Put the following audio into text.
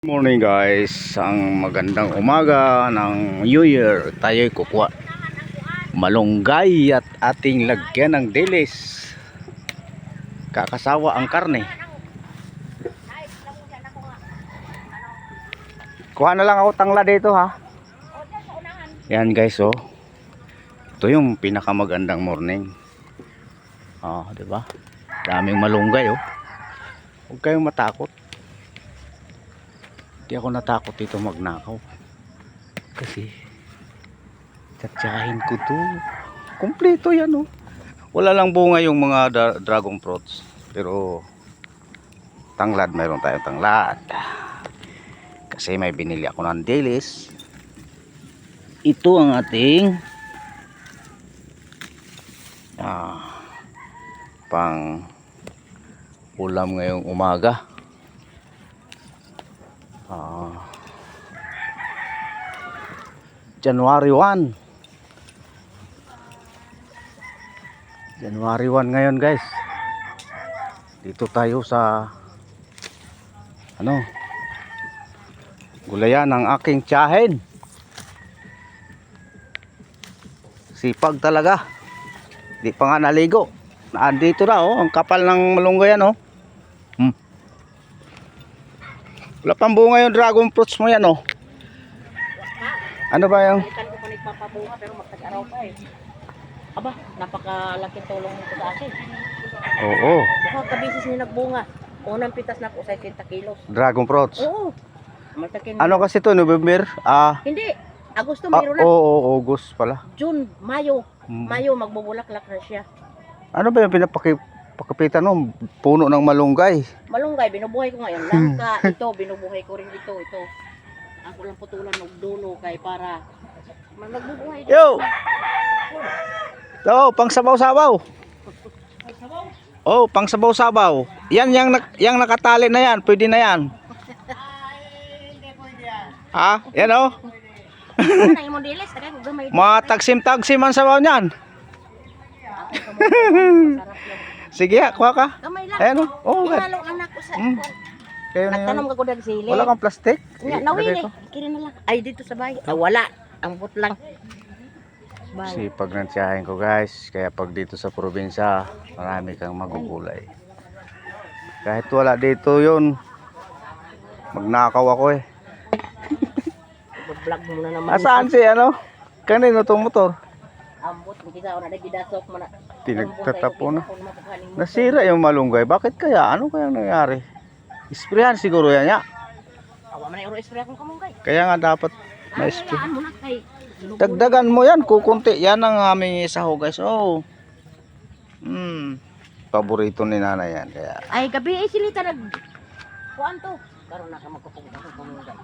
morning guys, ang magandang umaga ng New Year. Tayo'y kukuha malunggay at ating lagyan ng dilis. Kakasawa ang karne. Kuha na lang ako tangla dito ha? Yan guys oh. Ito yung pinakamagandang morning. Oh ba? Daming malunggay oh. Huwag kayong matakot Di ako natakot dito magnakaw. Kasi tsatsahin ko to. Kompleto yan oh. Wala lang bunga yung mga da- dragon fruits. Pero tanglad, mayroon tayong tanglad. Kasi may binili ako ng dilis. Ito ang ating ah, pang ulam ngayong umaga. Ah. January 1. January 1 ngayon, guys. Dito tayo sa ano? Gulayan ng aking tiyahin. Sipag talaga. Di pa nga naligo. Andito na oh, ang kapal ng malunggoyan oh. Hmm. Wala pang bunga yung dragon fruits mo yan, oh. Ano ba yung... Ikan ko pa nagpapabunga pero magtag-araw pa eh. Aba, napakalaking tulong nito sa akin. Oo, Baka kabisis ni nagbunga. Unang pitas na po sa 80 kilos. dragon fruits. Oo. Matakin. Ano kasi to, November? Ah, Hindi. Agosto ah mayroon na. oo, oo, August pala. June, Mayo. Mm. Mayo magbubulaklak na siya. Ano ba yung pinapakapitan mo? Puno ng malunggay. Malunggay, binubuhay ko ngayon. Langka, ito, binubuhay ko rin ito, ito. Ako lang putulan ng dulo kay para mag- magbubuhay. Yo! Oo, pang sabaw-sabaw. Oh, pang sabaw-sabaw. Yan, yang, yang nakatali na yan. Pwede na yan. Ha? Yan oh. Gamay. Mga tagsim-tagsim ang sabaw niyan. Sige, ha, kuha ka. Gamay lang. Ayan oh. Oh, Ihalo lang ako sa... Mm. Kayo na Nagtanong yan. ka ko dahil sili. Wala kang plastic? Nga, I- nawin lagay ko. Kiri na lang. Ay, dito sa bahay. Ah, wala. Ambot lang. Bahay. Sipag ng tiyahin ko guys. Kaya pag dito sa probinsya, marami kang magugulay. Kahit wala dito yun, magnakaw ako eh. Vlog mo na naman. Asaan si ano? Kanino tong motor? Ambot. Ka na nagidasok mo na. Pinagtatapo na. Kung. Nasira yung malunggay. Bakit kaya? Ano kaya nangyari? Isprayan siguro yan ya. Awa man na yung spray akong kamungkay. Kaya nga dapat na kay. Dagdagan mo yan, kukunti. Yan ang aming isaho guys. Oh. Hmm. Paborito ni nanay yan. Kaya Ay, gabi ay silita nag... Kuan to. Karoon na ka magkukuha ng kamungkay.